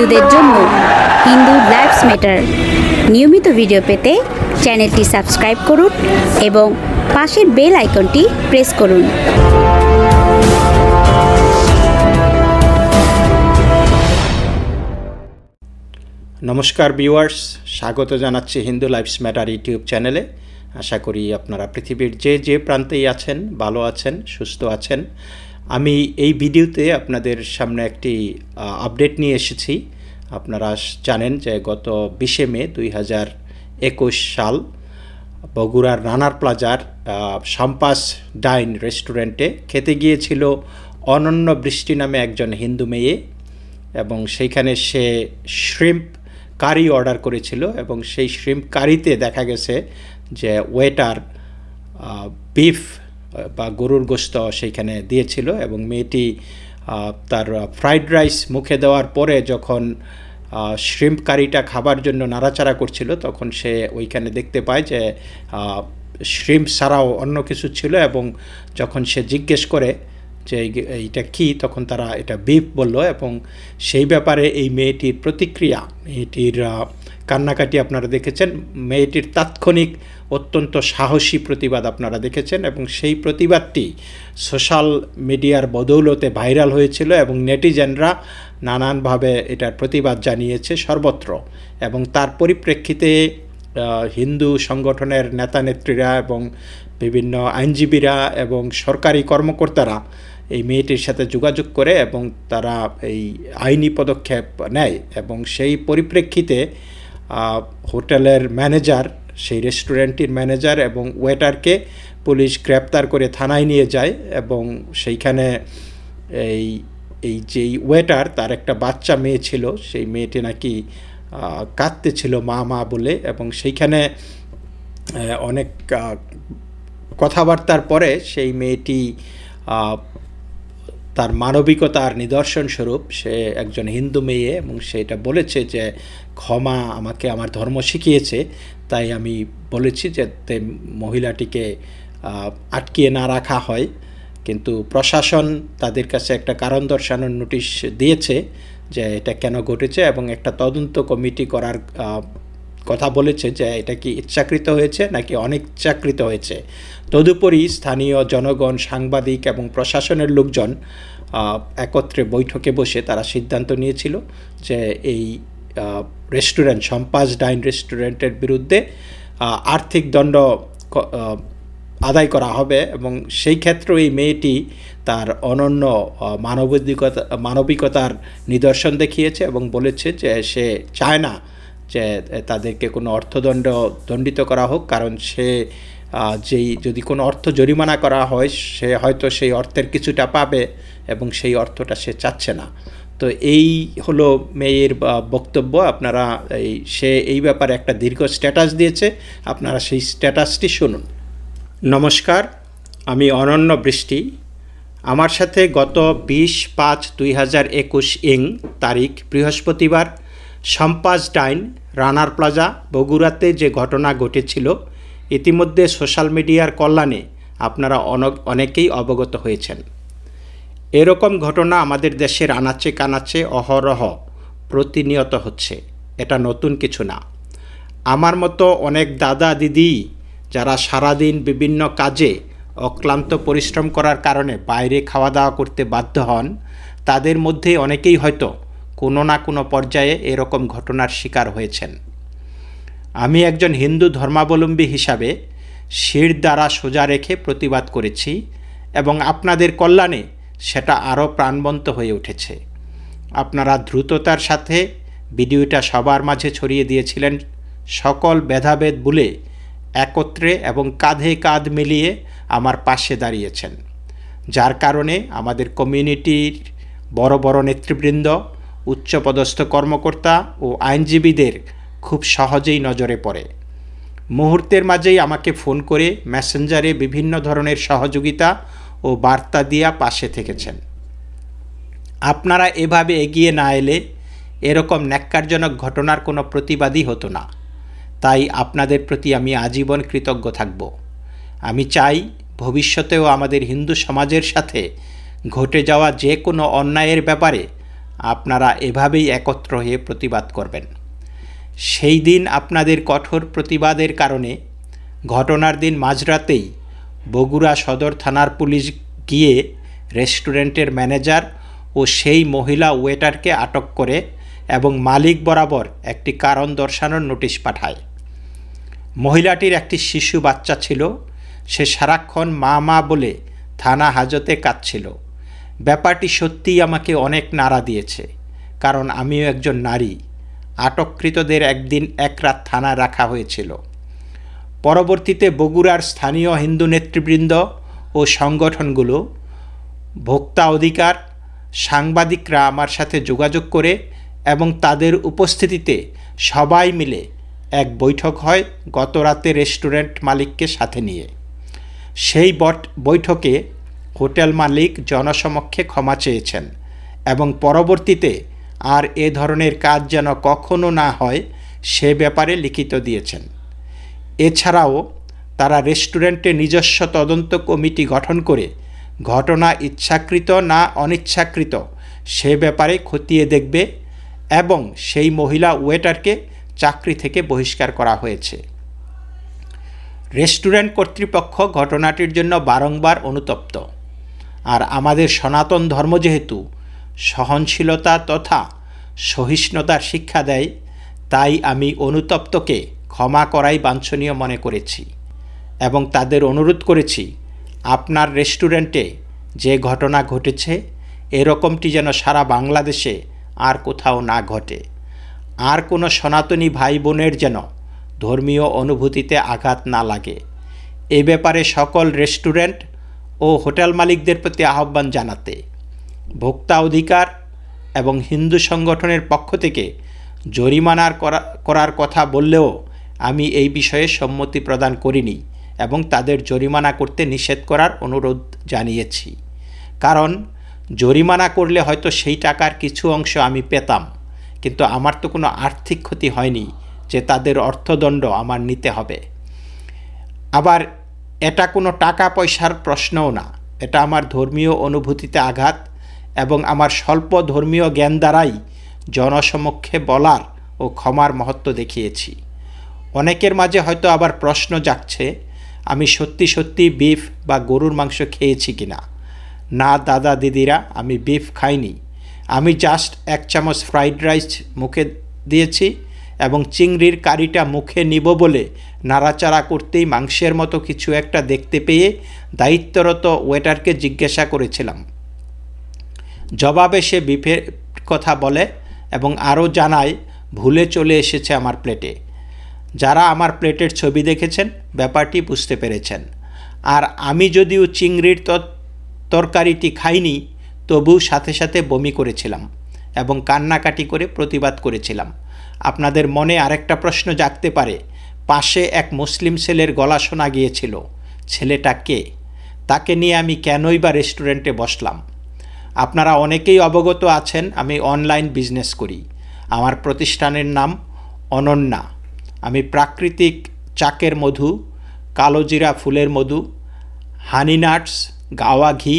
হিন্দুদের জন্য Hindu lives matter নিয়মিত ভিডিও পেতে চ্যানেলটি সাবস্ক্রাইব করুন এবং পাশের বেল আইকনটি প্রেস করুন। নমস্কার ভিউয়ার্স স্বাগত জানাচ্ছি হিন্দু লাইফস ম্যাটার ইউটিউব চ্যানেলে। আশা করি আপনারা পৃথিবীর যে যে প্রান্তেই আছেন, ভালো আছেন, সুস্থ আছেন। আমি এই ভিডিওতে আপনাদের সামনে একটি আপডেট নিয়ে এসেছি। আপনারা জানেন যে গত বিশে মে দুই হাজার একুশ সাল বগুড়ার রানার প্লাজার শাম্পাস ডাইন রেস্টুরেন্টে খেতে গিয়েছিল অনন্য বৃষ্টি নামে একজন হিন্দু মেয়ে এবং সেইখানে সে শ্রিম্প কারি অর্ডার করেছিল এবং সেই শ্রিম্প কারিতে দেখা গেছে যে ওয়েটার বিফ বা গরুর গোস্ত সেইখানে দিয়েছিল এবং মেয়েটি তার ফ্রাইড রাইস মুখে দেওয়ার পরে যখন শ্রিম্প কারিটা খাবার জন্য নাড়াচাড়া করছিল, তখন সে ওইখানে দেখতে পায় যে শ্রিম্প ছাড়াও অন্য কিছু ছিল এবং যখন সে জিজ্ঞেস করে যে, এইটা কি? তখন তারা এটা বিপ বলল এবং সেই ব্যাপারে এই মেয়েটির প্রতিক্রিয়া, মেয়েটির কান্নাকাটি আপনারা দেখেছেন, মেয়েটির তাৎক্ষণিক অত্যন্ত সাহসী প্রতিবাদ আপনারা দেখেছেন এবং সেই প্রতিবাদটি সোশ্যাল মিডিয়ার বদৌলতে ভাইরাল হয়েছিল এবং নেটিজেনরা নানানভাবে এটার প্রতিবাদ জানিয়েছে সর্বত্র এবং তার পরিপ্রেক্ষিতে হিন্দু সংগঠনের নেতা নেত্রীরা এবং বিভিন্ন আইনজীবীরা এবং সরকারি কর্মকর্তারা এই মেয়েটির সাথে যোগাযোগ করে এবং তারা এই আইনি পদক্ষেপ নেয় এবং সেই পরিপ্রেক্ষিতে হোটেলের ম্যানেজার, সেই রেস্টুরেন্টটির ম্যানেজার এবং ওয়েটারকে পুলিশ গ্রেপ্তার করে থানায় নিয়ে যায় এবং সেইখানে এই এই যেই ওয়েটার তার একটা বাচ্চা মেয়ে ছিল, সেই মেয়েটি নাকি কাঁদতে ছিল মা মা বলে এবং সেইখানে অনেক কথাবার্তার পরে সেই মেয়েটি তার মানবিকতার নিদর্শন স্বরূপ সে একজন হিন্দু মেয়ে এবং সেটা বলেছে যে, ক্ষমা আমাকে আমার ধর্ম শিখিয়েছে, তাই আমি বলেছি যাতে মহিলাটিকে আটকিয়ে না রাখা হয়। কিন্তু প্রশাসন তাদের কাছে একটা কারণ দর্শানোর নোটিশ দিয়েছে যে এটা কেন ঘটেছে এবং একটা তদন্ত কমিটি করার কথা বলেছে যে এটা কি ইচ্ছাকৃত হয়েছে নাকি অনিচ্ছাকৃত হয়েছে। তদুপরি স্থানীয় জনগণ, সাংবাদিক এবং প্রশাসনের লোকজন একত্রে বৈঠকে বসে তারা সিদ্ধান্ত নিয়েছিল যে এই রেস্টুরেন্ট, সম্পাস ডাইন রেস্টুরেন্টের বিরুদ্ধে আর্থিক দণ্ড আদায় করা হবে এবং সেই ক্ষেত্রে এই মেয়েটি তার অনন্য আহ, মানবাধিকতা মানবিকতার নিদর্শন দেখিয়েছে এবং বলেছে যে সে চায় না যে তাদেরকে কোনো অর্থদণ্ড দণ্ডিত করা হোক। কারণ সে যেই যদি কোনো অর্থ জরিমানা করা হয় সে হয়তো সেই অর্থের কিছুটা পাবে এবং সেই অর্থটা সে চাচ্ছে না। তো এই হলো মেয়ের বক্তব্য। আপনারা এই সে এই ব্যাপারে একটা দীর্ঘ স্ট্যাটাস দিয়েছে। আপনারা সেই স্ট্যাটাসটি শুনুন। নমস্কার, আমি অনন্য বৃষ্টি। আমার সাথে গত বিশ পাঁচ দুই হাজার একুশ ইং তারিখ বৃহস্পতিবার সম্পাজ ডাইন, রানার প্লাজা, বগুড়াতে যে ঘটনা ঘটেছিল, ইতিমধ্যে সোশ্যাল মিডিয়ার কল্যাণে আপনারা অন- অনেকেই অবগত হয়েছেন। এরকম ঘটনা আমাদের দেশের আনাচে কানাচে অহরহ প্রতিনিয়ত হচ্ছে। এটা নতুন কিছু না। আমার মতো অনেক দাদা দিদি যারা সারাদিন বিভিন্ন কাজে অক্লান্ত পরিশ্রম করার কারণে বাইরে খাওয়া দাওয়া করতে বাধ্য হন, তাদের মধ্যে অনেকেই হয়তো কোনো না কোনো পর্যায়ে এরকম ঘটনার শিকার হয়েছেন। আমি একজন হিন্দু ধর্মাবলম্বী হিসাবে শির দ্বারা সোজা রেখে প্রতিবাদ করেছি এবং আপনাদের কল্যাণে সেটা আরও প্রাণবন্ত হয়ে উঠেছে। আপনারা দ্রুততার সাথে ভিডিওটা সবার মাঝে ছড়িয়ে দিয়েছিলেন। সকল ভেদাভেদ ভুলে একত্রে এবং কাঁধে কাঁধ মিলিয়ে আমার পাশে দাঁড়িয়েছেন। যার কারণে আমাদের কমিউনিটির বড় বড় নেতৃবৃন্দ, উচ্চপদস্থ কর্মকর্তা ও আইনজীবীদের খুব সহজেই নজরে পড়ে। মুহূর্তের মাঝেই আমাকে ফোন করে মেসেঞ্জারে বিভিন্ন ধরনের সহযোগিতা ও বার্তা দিয়া পাশে থেকেছেন। আপনারা এভাবে এগিয়ে না এলে এরকম ন্যাক্কারজনক ঘটনার কোনো প্রতিবাদই হতো না। তাই আপনাদের প্রতি আমি আজীবন কৃতজ্ঞ থাকব। আমি চাই ভবিষ্যতেও আমাদের হিন্দু সমাজের সাথে ঘটে যাওয়া যে কোনো অন্যায়ের ব্যাপারে আপনারা এভাবেই একত্র হয়ে প্রতিবাদ করবেন। সেই দিন আপনাদের কঠোর প্রতিবাদের কারণে ঘটনার দিন মাঝরাতেই বগুড়া সদর থানার পুলিশ গিয়ে রেস্টুরেন্টের ম্যানেজার ও সেই মহিলা ওয়েটারকে আটক করে এবং মালিক বরাবর একটি কারণ দর্শানোর নোটিশ পাঠায়। মহিলাটির একটি শিশু বাচ্চা ছিল। সে সারাক্ষণ মা মা বলে থানা হাজতে কাঁদছিল। ব্যাপারটি সত্যিই আমাকে অনেক নাড়া দিয়েছে, কারণ আমিও একজন নারী। আটককৃতদের একদিন এক রাত থানায় রাখা হয়েছিল। পরবর্তীতে বগুড়ার স্থানীয় হিন্দু নেতৃবৃন্দ ও সংগঠনগুলো, ভোক্তা অধিকার, সাংবাদিকরা আমার সাথে যোগাযোগ করে এবং তাদের উপস্থিতিতে সবাই মিলে এক বৈঠক হয় গত রাতে রেস্টুরেন্ট মালিককে সাথে নিয়ে। সেই বট, বৈঠকে হোটেল মালিক জনসমক্ষে ক্ষমা চেয়েছেন এবং পরবর্তীতে আর এ ধরনের কাজ যেন কখনো না হয় সে ব্যাপারে লিখিত দিয়েছেন। এছাড়াও তারা রেস্টুরেন্টে নিজস্ব তদন্ত কমিটি গঠন করে ঘটনা ইচ্ছাকৃত না অনিচ্ছাকৃত সে ব্যাপারে খতিয়ে দেখবে এবং সেই মহিলা ওয়েটারকে চাকরি থেকে বহিষ্কার করা হয়েছে। রেস্টুরেন্ট কর্তৃপক্ষ ঘটনাটির জন্য বারংবার অনুতপ্ত। আর আমাদের সনাতন ধর্ম যেহেতু, সহনশীলতা তথা সহিষ্ণুতার শিক্ষা দেয়, তাই আমি অনুতপ্তকে ক্ষমা করাই বাঞ্ছনীয় মনে করেছি এবং তাদের অনুরোধ করেছি, আপনার রেস্টুরেন্টে যে ঘটনা ঘটেছে, এরকমটি যেন সারা বাংলাদেশে আর কোথাও না ঘটে। আর কোনো সনাতনী ভাই বোনের যেন ধর্মীয় অনুভূতিতে আঘাত না লাগে। এ ব্যাপারে সকল রেস্টুরেন্ট ও হোটেল মালিকদের প্রতি আহ্বান জানাতে ভোক্তা অধিকার এবং হিন্দু সংগঠনের পক্ষ থেকে জরিমানার করা, করার কথা বললেও আমি এই বিষয়ে সম্মতি প্রদান করিনি এবং তাদের জরিমানা করতে নিষেধ করার অনুরোধ জানিয়েছি। কারণ জরিমানা করলে হয়তো সেই টাকার কিছু অংশ আমি পেতাম। কিন্তু আমার তো কোনো আর্থিক ক্ষতি হয়নি যে তাদের অর্থদণ্ড আমার নিতে হবে। আবার এটা কোনো টাকা পয়সার প্রশ্নও না। এটা আমার ধর্মীয় অনুভূতিতে আঘাত এবং আমার স্বল্প ধর্মীয় জ্ঞান দ্বারাই জনসমক্ষে বলার ও ক্ষমার মহত্ব দেখিয়েছি। অনেকের মাঝে হয়তো আবার প্রশ্ন জাগছে, আমি সত্যি সত্যি বিফ বা গরুর মাংস খেয়েছি কিনা? না, দাদা, দিদিরা, আমি বিফ খাইনি। আমি জাস্ট এক চামচ ফ্রাইড রাইস মুখে দিয়েছি এবং চিংড়ির কারিটা মুখে নিব বলে নাড়াচাড়া করতেই মাংসের মতো কিছু একটা দেখতে পেয়ে দায়িত্বরত ওয়েটারকে জিজ্ঞাসা করেছিলাম। জবাবে সে বিফের কথা বলে এবং আরও জানায়, ভুলে চলে এসেছে আমার প্লেটে যারা আমার প্লেটের ছবি দেখেছেন, ব্যাপারটি বুঝতে পেরেছেন। আর আমি যদিও চিংড়ির তরকারিটি খাইনি তবু সাথে সাথে বমি করেছিলাম এবং কান্নাকাটি করে প্রতিবাদ করেছিলাম। আপনাদের মনে আরেকটা প্রশ্ন জাগতে পারে, পাশে এক মুসলিম ছেলের গলা শোনা গিয়েছিল, ছেলেটা কে? তাকে নিয়ে আমি কেনই বা রেস্টুরেন্টে বসলাম? আপনারা অনেকেই অবগত আছেন, আমি অনলাইন বিজনেস করি। আমার প্রতিষ্ঠানের নাম অনন্যা। আমি প্রাকৃতিক চাকের মধু কালোজিরা ফুলের মধু হানি নাটস গাওয়া ঘি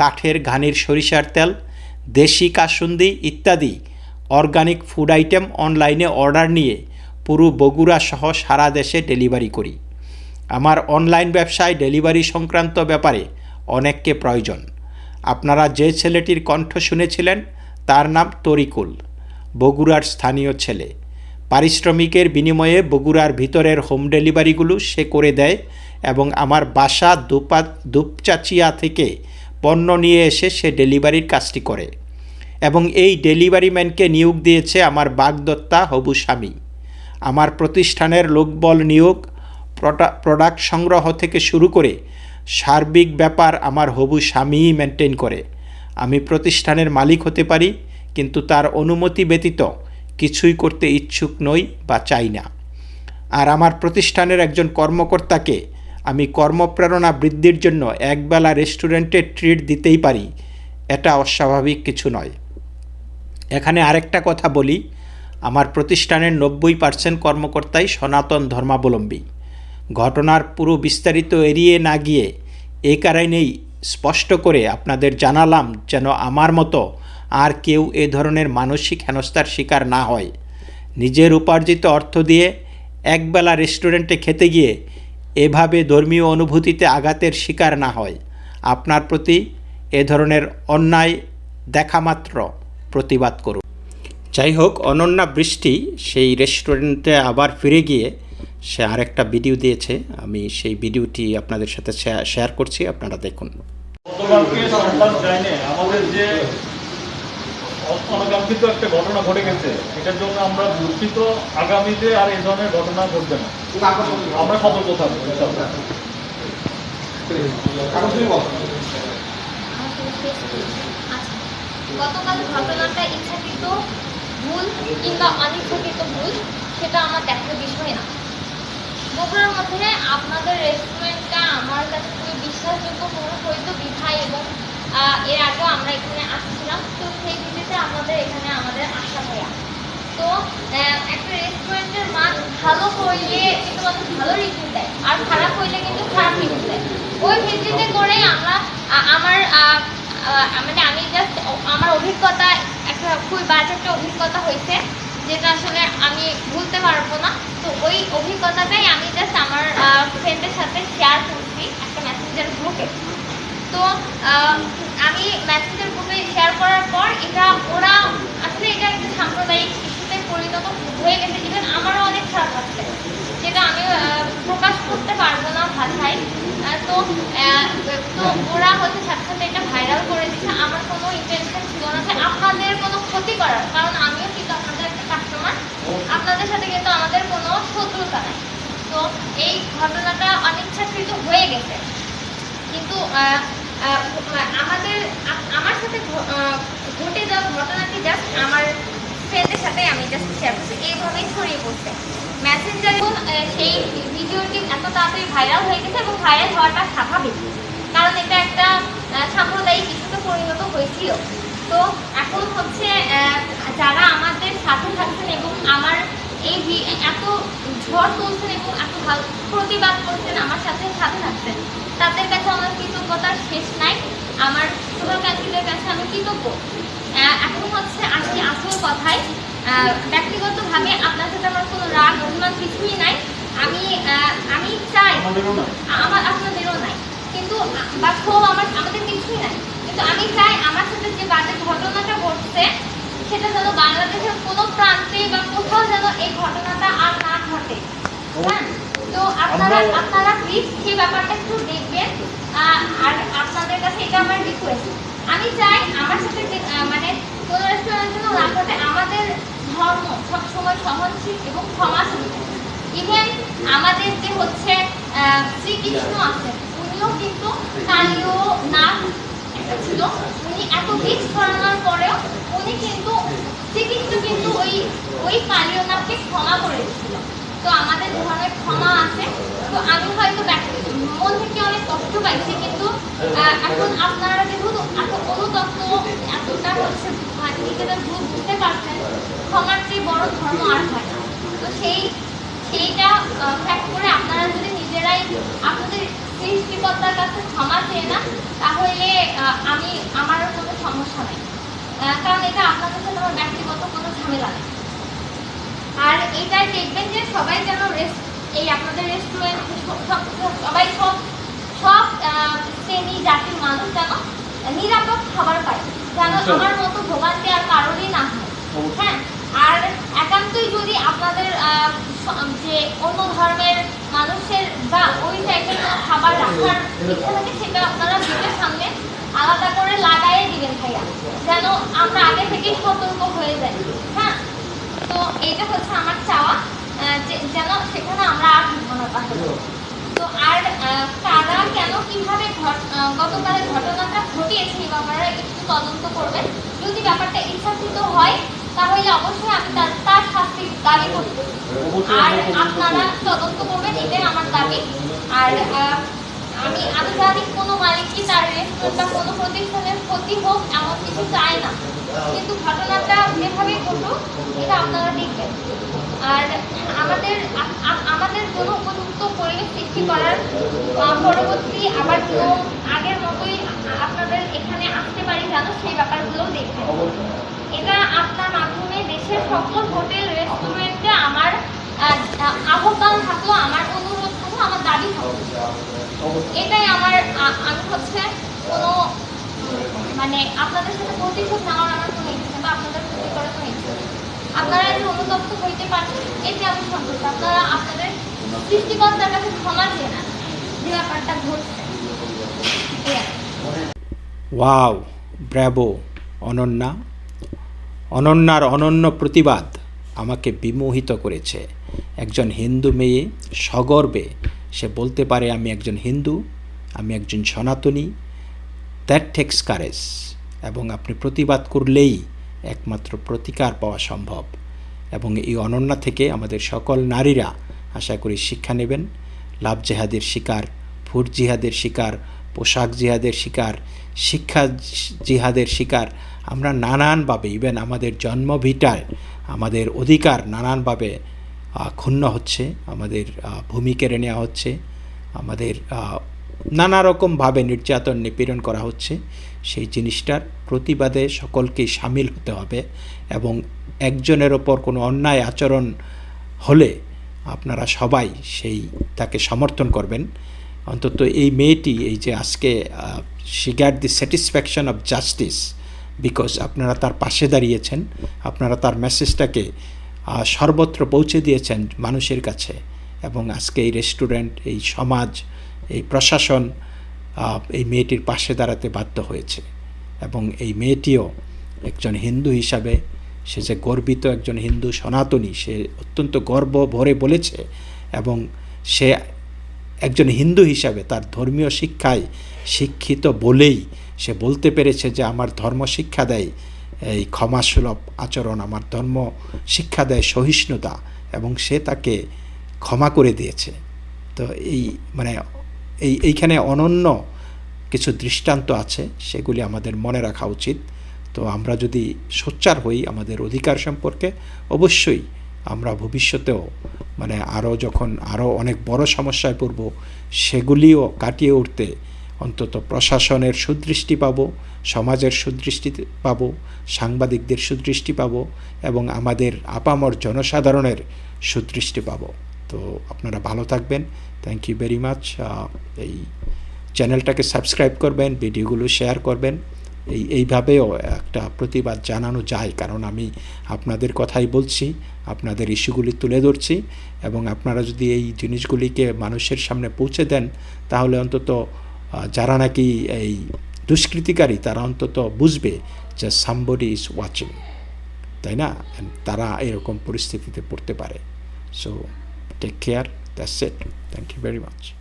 কাঠের ঘানির সরিষার তেল, দেশি কাসুন্দি ইত্যাদি অর্গানিক ফুড আইটেম অনলাইনে অর্ডার নিয়ে পুরো বগুড়া সহ সারা দেশে ডেলিভারি করি। আমার অনলাইন ব্যবসায় ডেলিভারি সংক্রান্ত ব্যাপারে অনেককে প্রয়োজন। আপনারা যে ছেলেটির কণ্ঠ শুনেছিলেন, তার নাম তরিকুল, বগুড়ার স্থানীয় ছেলে। পারিশ্রমিকের বিনিময়ে বগুড়ার ভিতরের হোম ডেলিভারিগুলো সে করে দেয় এবং আমার বাসা দুপা, দুপচাচিয়া থেকে পণ্য নিয়ে এসে সে ডেলিভারির কাজটি করে এবং এই ডেলিভারি ম্যানকে নিয়োগ দিয়েছে আমার বাগদত্তা হবু স্বামী। আমার প্রতিষ্ঠানের লোকবল নিয়োগ প্রোডাক্ট সংগ্রহ থেকে শুরু করে সার্বিক ব্যাপার আমার হবু স্বামীই মেনটেন করে। আমি প্রতিষ্ঠানের মালিক হতে পারি, কিন্তু তার অনুমতি ব্যতীত কিছুই করতে ইচ্ছুক নই বা চাই না। আর আমার প্রতিষ্ঠানের একজন কর্মকর্তাকে কর্মপ্রেরণা বৃদ্ধির জন্য একবেলা রেস্টুরেন্টে ট্রিট দিতেই পারি। এটা অস্বাভাবিক কিছু নয়। এখানে আরেকটা কথা বলি। আমার প্রতিষ্ঠানের নব্বই পার্সেন্ট কর্মকর্তাই সনাতন ধর্মাবলম্বী। ঘটনার পুরো বিস্তারিত এড়িয়ে না গিয়ে এই কারণেই স্পষ্ট করে আপনাদের জানালাম যেন আমার মতো আর কেউ এ ধরনের মানসিক হেনস্থার শিকার না হয়। নিজের উপার্জিত অর্থ দিয়ে একবেলা রেস্টুরেন্টে খেতে গিয়ে এভাবে ধর্মীয় অনুভূতিতে আঘাতের শিকার না হয়। আপনার প্রতি এ ধরনের অন্যায় দেখামাত্র প্রতিবাদ করুন। যাই হোক অনন্যা বৃষ্টি সেই রেস্টুরেন্টে আবার ফিরে গিয়ে সে আরেকটা ভিডিও দিয়েছে। আমি সেই ভিডিওটি আপনাদের সাথে শেয়ার- করছি, আপনারা দেখুন। অনাকাঙ্ক্ষিত একটা ঘটনা ঘটে গেছে। এটার জন্য আমরা দুঃখিত। আগামীতে আর এই ধরনের ঘটনা ঘটবে না। আমরা সতর্ক থাকব গতকাল ঘটনাটা ইচ্ছাকৃত ভুল কিংবা অনিচ্ছাকৃত ভুল সেটা আমার দেখার বিষয় না। বগুড়ার মধ্যে আপনাদের রেস্টুরেন্টটা আমার কাছে খুবই বিশ্বাসযোগ্য। মনে হইতো বিধায় এবং এর আগেও আমরা এখানে আসছিলাম। তো সেই ভিত্তিতে আমাদের এখানে আমাদের আসা হয়ে তো একটা রেস্টুরেন্টের মান ভালো হইলে মানুষ ভালো রিভিউ দেয়, আর খারাপ হইলে কিন্তু খারাপ রিভিউ দেয়। ওই ভিত্তিতে করে আমরা আমার মানে আমি জাস্ট আমার অভিজ্ঞতা, একটা খুবই বাজে একটা অভিজ্ঞতা হয়েছে, যেটা আসলে আমি ভুলতে পারব না। তো ওই অভিজ্ঞতাটাই আমি জাস্ট আমার ফ্রেন্ডের সাথে শেয়ার করছি একটা মেসেঞ্জার গ্রুপে তো আমি মেসেঞ্জার গ্রুপে শেয়ার করার পর এটা ওরা আসলে এটা একটা সাম্প্রদায়িক ইস্যুতে পরিণত হয়ে গেছে। ইভেন আমারও অনেক খারাপ লাগছে সেটা আমি প্রকাশ করতে পারব না ভাষায়। তো তো ওরা হচ্ছে সাথে সাথে এটা ভাইরাল করে দিচ্ছে আমার কোনো ইন্টেনশন ছিল না যে আপনাদের কোনো ক্ষতি করার। কারণ আমিও কিন্তু আপনাদের একটা কাস্টমার আপনাদের সাথে কিন্তু আমাদের কোনো শত্রুতা নাই। তো এই ঘটনাটা অনিচ্ছাকৃত হয়ে গেছে। কিন্তু আমাদের আমার সাথে ঘটে যাওয়া ঘটনাটি জাস্ট আমার ফ্রেন্ডের সাথে আমি জাস্ট শেয়ার করছি। এইভাবেই ছড়িয়ে পড়ছে। মেসেঞ্জারে সেই ভিডিওটি এত তাড়াতাড়ি ভাইরাল হয়ে গেছে এবং ভাইরাল হওয়াটা স্বাভাবিক। কারণ এটা একটা সাম্প্রদায়িক ইস্যুতে পরিণত হয়েছিল। তো এখন হচ্ছে যারা আমাদের সাথে থাকছেন এবং আমার এই এত ঝড় তুলছেন এবং এত প্রতিবাদ করছেন আমার সাথে সাথে থাকছেন তাদের কাছে আমার কৃতজ্ঞতার শেষ নাই। আমার শুভাকাঙ্ক্ষীদের কাছে আমি কৃতজ্ঞ। এখন হচ্ছে আসি আসল কথায় ব্যক্তিগতভাবে আপনার সাথে আমার কোনো রাগ অভিমান কিছুই নাই। আমি আমি চাই আমার আপনাদেরও নাই। কিন্তু বা ক্ষোভ আমার আমাদের কিছুই নাই। কিন্তু আমি চাই আমার সাথে যে বাজে ঘটনাটা ঘটছে সেটা যেন বাংলাদেশের কোনো প্রান্তে বা কোথাও যেন এই ঘটনাটা আর না ঘটে। হ্যাঁ? তো আপনারা আপনারা প্লিজ সেই ব্যাপারটা একটু দেখবেন। আর আপনাদের কাছে এটা আমার রিকোয়েস্ট আমি চাই আমার সাথে মানে কোনো রেস্টুরেন্টের জন্য না ঘটে আমাদের ধর্ম সবসময় সহনশীল এবং ক্ষমাশীল। ইভেন আমাদের যে হচ্ছে আহ, শ্রীকৃষ্ণ আছেন উনিও কিন্তু কালীয় নাম একটা ছিল উনি এত বীজ ছড়ানোর পরেও উনি কিন্তু শ্রীকৃষ্ণ কিন্তু ওই ওই কালীয় নামকে ক্ষমা করে তো আমাদের ধরনের ক্ষমা আছে। তো আমি হয়তো মন থেকে অনেক কষ্ট পাইছি, কিন্তু এখন আপনারা যেহেতু এত অনুতপ্ত, এতটা হচ্ছে নিজেদের ভুল বুঝতে পারছেন, ক্ষমার চেয়ে বড় ধর্ম আর হয় না। তো সেই, সেইটা ফ্যাক্ট করে আপনারা যদি নিজেরাই আপনাদের সৃষ্টিকর্তার কাছে ক্ষমা চেয়ে না তাহলে আমি আমার কোনো সমস্যা নেই। কারণ এটা আপনাদের সাথে আমার ব্যক্তিগত কোনো ঝামেলা নেই। আর এটাই দেখবেন যে সবাই যেন রেস্ট এই আপনাদের রেস্টুরেন্ট সবাই সব সব শ্রেণি জাতির মানুষ যেন নিরাপদ খাবার পায়। যেন আচ্ছা। আমার মতো ভোগান্তি আর কারোরই না হয়। হ্যাঁ? আর একান্তই যদি আপনাদের যে অন্য ধর্মের মানুষের বা ওই টাইপের কোনো খাবার রাখার ইচ্ছা থাকে, সেটা আপনারা গেটের সামনে আলাদা করে লাগাই দিবেন ভাইয়া, যেন আমরা আগে থেকেই সতর্ক হয়ে যাই। হ্যাঁ? তো এটা হচ্ছে আমার চাওয়া যেন সেখানে আমরা আর ঢুকবো না তাহলে। তো আর কারা কেন কীভাবে গতকালের ঘটনাটা ঘটিয়েছে এই ব্যাপারে একটু তদন্ত করবেন। যদি ব্যাপারটা ইচ্ছাকৃত হয় তাহলে অবশ্যই আমি তার তার শাস্তি দাবি করব। আর আপনারা তদন্ত করবেন, এটাই আমার দাবি। আর আমি আমি জানি কোনো মালিকই তার রেস্টুরেন্ট বা কোনো প্রতিষ্ঠানের ক্ষতি হোক এমন কিছু চাই না। কিন্তু ঘটনাটা যেভাবে ঘটুক, এটা আপনারা দেখবেন। আর আমাদের আমাদের কোনো উপযুক্ত পরিবেশ সৃষ্টি করার পরবর্তী আবার আগের মতোই আপনাদের এখানে আসতে পারি যেন সেই ব্যাপারগুলোও দেখবেন। দেশের সকল হোটেল, রেস্টুরেন্টে আমার আহ্বান থাকল, আমার অনুরোধ থাকল, আমার দাবি থাকল। এটাই আমার আমি হচ্ছে কোনো মানে আপনাদের সাথে প্রতিশোধ নেওয়ার আমার কোনো ইচ্ছে বা আপনাদের ক্ষতি করার কোনো ইচ্ছে আপনারা যে অনুতপ্ত হইতে পারছেন, এতে আমি সন্তুষ্ট। আপনারা আপনাদের সৃষ্টিকর্তার কাছে ক্ষমা চেয়ে না যে ব্যাপারটা ঘটছে। Wow bravo Ananya. অনন্যার অনন্য প্রতিবাদ আমাকে বিমোহিত করেছে। একজন হিন্দু মেয়ে সগর্বে, সে বলতে পারে, আমি একজন হিন্দু, আমি একজন সনাতনী, দ্যাট টেক্স কারেজ, এবং আপনি প্রতিবাদ করলেই একমাত্র প্রতিকার পাওয়া সম্ভব। এবং এই অনন্যা থেকে আমাদের সকল নারীরা আশা করি শিক্ষা নেবেন। লাভ জেহাদের শিকার ফুট জিহাদের শিকার, পোশাক জিহাদের শিকার শিক্ষা জিহাদের শিকার। আমরা নানানভাবে ইভেন আমাদের জন্মভিটায় আমাদের অধিকার নানানভাবে ক্ষুণ্ণ হচ্ছে, আমাদের ভূমি কেড়ে নেওয়া হচ্ছে, আমাদের নানা রকমভাবে নির্যাতন নিপীড়ন করা হচ্ছে। সেই জিনিসটার প্রতিবাদে সকলকেই সামিল হতে হবে এবং একজনের ওপর কোনো অন্যায় আচরণ হলে আপনারা সবাই সেই তাকে সমর্থন করবেন। অন্তত এই মেয়েটি, এই যে আজকে she got the satisfaction of justice because আপনারা তার পাশে দাঁড়িয়েছেন, আপনারা তার মেসেজটাকে সর্বত্র পৌঁছে দিয়েছেন মানুষের কাছে এবং আজকে এই রেস্টুরেন্ট এই সমাজ, এই প্রশাসন এই মেয়েটির পাশে দাঁড়াতে বাধ্য হয়েছে এবং এই মেয়েটিও একজন হিন্দু হিসাবে, সে যে গর্বিত একজন হিন্দু সনাতনী, সে অত্যন্ত গর্ব ভরে বলেছে এবং সে একজন হিন্দু হিসাবে তার ধর্মীয় শিক্ষায় শিক্ষিত বলেই সে বলতে পেরেছে যে আমার ধর্ম শিক্ষা দেয়, এই ক্ষমাসুলভ আচরণ, আমার ধর্ম শিক্ষা দেয় সহিষ্ণুতা এবং সে তাকে ক্ষমা করে দিয়েছে। তো এই মানে এই এইখানে অনন্য কিছু দৃষ্টান্ত আছে, সেগুলি আমাদের মনে রাখা উচিত। তো আমরা যদি সোচ্চার হই আমাদের অধিকার সম্পর্কে, অবশ্যই আমরা ভবিষ্যতেও মানে আরও যখন আরও অনেক বড় সমস্যায় পড়ব, সেগুলিও কাটিয়ে উঠতে অন্তত প্রশাসনের সুদৃষ্টি পাব, সমাজের সুদৃষ্টি পাব, সাংবাদিকদের সুদৃষ্টি পাব এবং আমাদের আপামর জনসাধারণের সুদৃষ্টি পাব। তো আপনারা ভালো থাকবেন। থ্যাংক ইউ ভেরি মাচ এই চ্যানেলটাকে সাবস্ক্রাইব করবেন, ভিডিওগুলো শেয়ার করবেন। এই, এইভাবেও একটা প্রতিবাদ জানানো যায়। কারণ আমি আপনাদের কথাই বলছি, আপনাদের ইস্যুগুলি তুলে ধরছি এবং আপনারা যদি এই জিনিসগুলিকে মানুষের সামনে পৌঁছে দেন, তাহলে অন্তত যারা নাকি এই দুষ্কৃতিকারী, তারা অন্তত বুঝবে যে সামবডি ইজ ওয়াচিং তাই না? তারা এরকম পরিস্থিতিতে পড়তে পারে। So take care that's it thank you very much